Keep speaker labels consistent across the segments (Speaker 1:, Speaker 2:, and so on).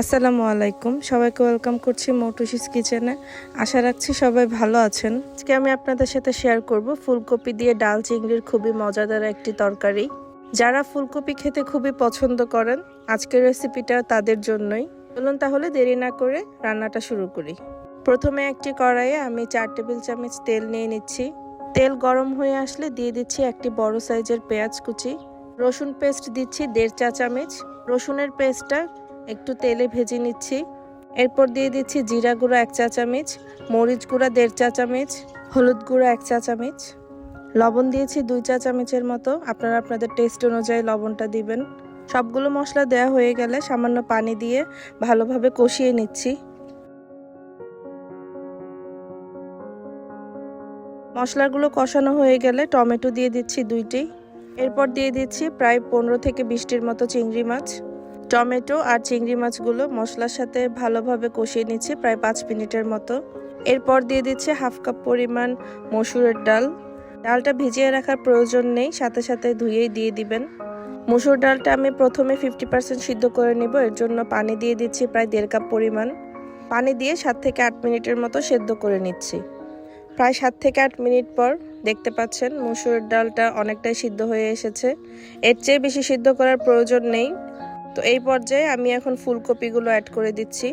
Speaker 1: আসসালামু আলাইকুম। সবাইকে ওয়েলকাম করছি মোটুসিস কিচেনে। আশা রাখছি সবাই ভালো আছেন। আজকে আমি আপনাদের সাথে শেয়ার করব ফুলকপি দিয়ে ডাল চিংড়ির খুবই মজাদার একটি তরকারি। যারা ফুলকপি খেতে খুবই পছন্দ করেন, আজকের রেসিপিটা তাদের জন্যই। চলুন তাহলে দেরি না করে রান্নাটা শুরু করি। প্রথমে একটি কড়াইয়ে আমি চার টেবিল চামচ তেল নিয়ে নিচ্ছি। তেল গরম হয়ে আসলে দিয়ে দিচ্ছি একটি বড় সাইজের পেঁয়াজ কুচি। রসুন পেস্ট দিচ্ছি দেড় চা চামচ। রসুনের পেস্টটা একটু তেলে ভেজে নিচ্ছি। এরপর দিয়ে দিচ্ছি জিরা গুঁড়ো এক চা চামচ মরিচ গুঁড়া দেড় চা চামচ হলুদ গুঁড়ো এক চা চামচ লবণ দিয়েছি দুই চা চামচের মতো। আপনারা আপনাদের টেস্ট অনুযায়ী লবণটা দিবেন। সবগুলো মশলা দেওয়া হয়ে গেলে সামান্য পানি দিয়ে ভালোভাবে কষিয়ে নিচ্ছি। মশলাগুলো কষানো হয়ে গেলে টমেটো দিয়ে দিচ্ছি দুইটি। এরপর দিয়ে দিচ্ছি প্রায় পনেরো থেকে বিশটির মতো চিংড়ি মাছ। টমেটো আর চিংড়ি মাছগুলো মশলার সাথে ভালোভাবে কষিয়ে নিচ্ছি প্রায় পাঁচ মিনিটের মতো। এরপর দিয়ে দিচ্ছি হাফ কাপ পরিমাণ মসুরের ডাল। ডালটা ভিজিয়ে রাখার প্রয়োজন নেই, সাথে সাথে ধুয়েই দিয়ে দিবেন। মসুর ডালটা আমি প্রথমে ফিফটি পার্সেন্ট সিদ্ধ করে নিব, এর জন্য পানি দিয়ে দিচ্ছি প্রায় দেড় কাপ পরিমাণ। পানি দিয়ে সাত থেকে আট মিনিটের মতো সেদ্ধ করে নিচ্ছি। প্রায় সাত থেকে আট মিনিট পর দেখতে পাচ্ছেন মসুরের ডালটা অনেকটাই সিদ্ধ হয়ে এসেছে। এর চেয়ে বেশি সিদ্ধ করার প্রয়োজন নেই। তো এই পর্যায়ে আমি এখন ফুলকপিগুলো অ্যাড করে দিচ্ছি।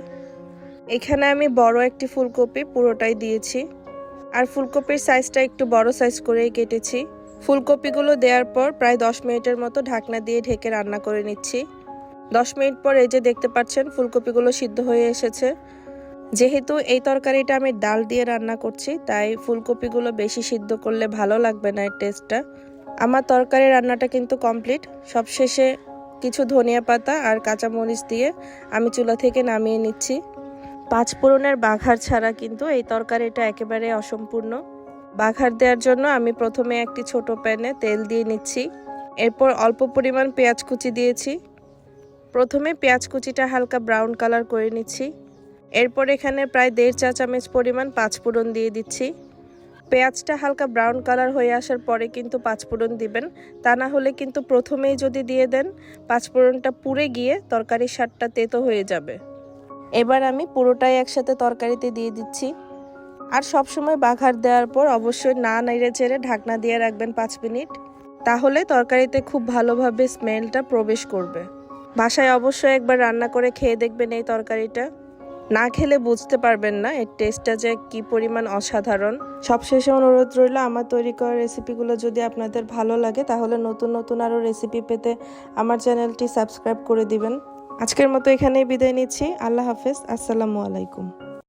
Speaker 1: এখানে আমি বড় একটি ফুলকপি পুরোটাই দিয়েছি। আর ফুলকপির সাইজটা একটু বড় সাইজ করেই কেটেছি। ফুলকপিগুলো দেওয়ার পর প্রায় দশ মিনিটের মতো ঢাকনা দিয়ে ঢেকে রান্না করে নিচ্ছি। দশ মিনিট পর এই যে দেখতে পাচ্ছেন, ফুলকপিগুলো সিদ্ধ হয়ে এসেছে। যেহেতু এই তরকারিটা আমি ডাল দিয়ে রান্না করছি, তাই ফুলকপিগুলো বেশি সিদ্ধ করলে ভালো লাগবে না এর টেস্টটা আমার তরকারি রান্নাটা কিন্তু কমপ্লিট সবশেষে কিছু ধনিয়া পাতা আর কাঁচামরিচ দিয়ে আমি চুলা থেকে নামিয়ে নিচ্ছি। পাঁচ ফোড়নের বাঘার ছাড়া কিন্তু এই তরকারিটা একেবারে অসম্পূর্ণ। বাঘার দেওয়ার জন্য আমি প্রথমে একটি ছোট প্যানে তেল দিয়ে নিচ্ছি। এরপর অল্প পরিমাণ পেঁয়াজ কুচি দিয়েছি। প্রথমে পেঁয়াজ কুচিটা হালকা ব্রাউন কালার করে নিচ্ছি। এরপর এখানে প্রায় দেড় চা চামচ পরিমাণ পাঁচফোড়ন দিয়ে দিচ্ছি। পেঁয়াজটা হালকা ব্রাউন কালার হয়ে আসার পরে কিন্তু পাঁচফোড়ন দিবেন। তা না হলে কিন্তু প্রথমেই যদি দিয়ে দেন, পাঁচফোড়নটা পুড়ে গিয়ে তরকারির স্বাদটা তেতো হয়ে যাবে। এবার আমি পুরোটাই একসাথে তরকারিতে দিয়ে দিচ্ছি। আর সবসময় বাঘার দেওয়ার পর অবশ্যই না নেড়ে চেড়ে ঢাকনা দিয়ে রাখবেন পাঁচ মিনিট। তাহলে তরকারিতে খুব ভালোভাবে স্মেলটা প্রবেশ করবে। বাসায় অবশ্যই একবার রান্না করে খেয়ে দেখবেন এই তরকারিটা। না খেলে বুঝতে পারবেন না, এর টেস্টটা যে কি পরিমাণ অসাধারণ। সবশেষে অনুরোধ রইল, আমার তৈরি করা রেসিপিগুলো যদি আপনাদের ভালো লাগে, তাহলে নতুন নতুন আরও রেসিপি পেতে আমার চ্যানেলটি সাবস্ক্রাইব করে দিবেন। আজকের মতো এখানেই বিদায় নিচ্ছি। আল্লাহ হাফেজ, আসসালামু আলাইকুম।